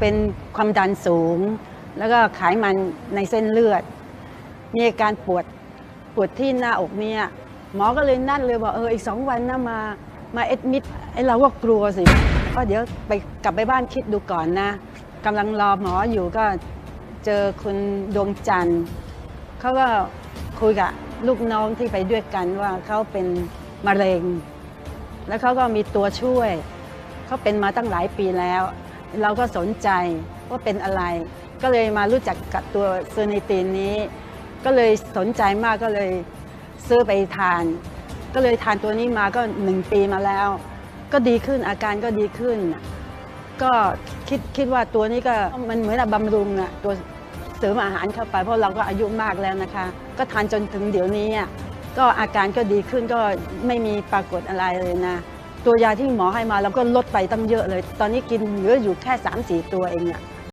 เป็นความดันสูง แล้วก็ไขมันในเส้นเลือด มีอาการปวดปวดที่หน้าอกเนี่ยหมอก็เลยนัดเลยบอกเอออีกสองวันนะมามาเอ็ดมิดไอ้เราก็กลัวสิก็เดี๋ยวไปกลับไปบ้านคิดดูก่อนนะกำลังรอหมออยู่ก็เจอคุณดวงจันทร์เขาก็คุยกับลูกน้องที่ไปด้วยกันว่าเขาเป็นมะเร็ง แล้วเขาก็มีตัวช่วยเขาเป็นมาตั้งหลายปีแล้ว เราก็สนใจว่าเป็นอะไร ก็เลยมารู้จักกับตัวเซอร์นิตีนนี้ ก็เลยสนใจมากก็เลยซื้อไปทาน ก็เลยทานตัวนี้มาก็หนึ่งปีมาแล้ว ก็ดีขึ้นอาการก็ดีขึ้น ก็คิดคิดว่าตัวนี้ก็มันเหมือนบบำรุงอะตัวเสริมอาหารเข้าไป เพราะเราก็อายุมากแล้วนะคะ ก็ทานจนถึงเดี๋ยวนี้อะก็อาการก็ดีขึ้นก็ไม่มีปรากฏอะไรเลยนะ ตัวยาที่หมอให้มาเราก็ลดไปตั้งเยอะเลย ตอนนี้กินเหลืออยู่แค่ 3-4 ตัวเองอะ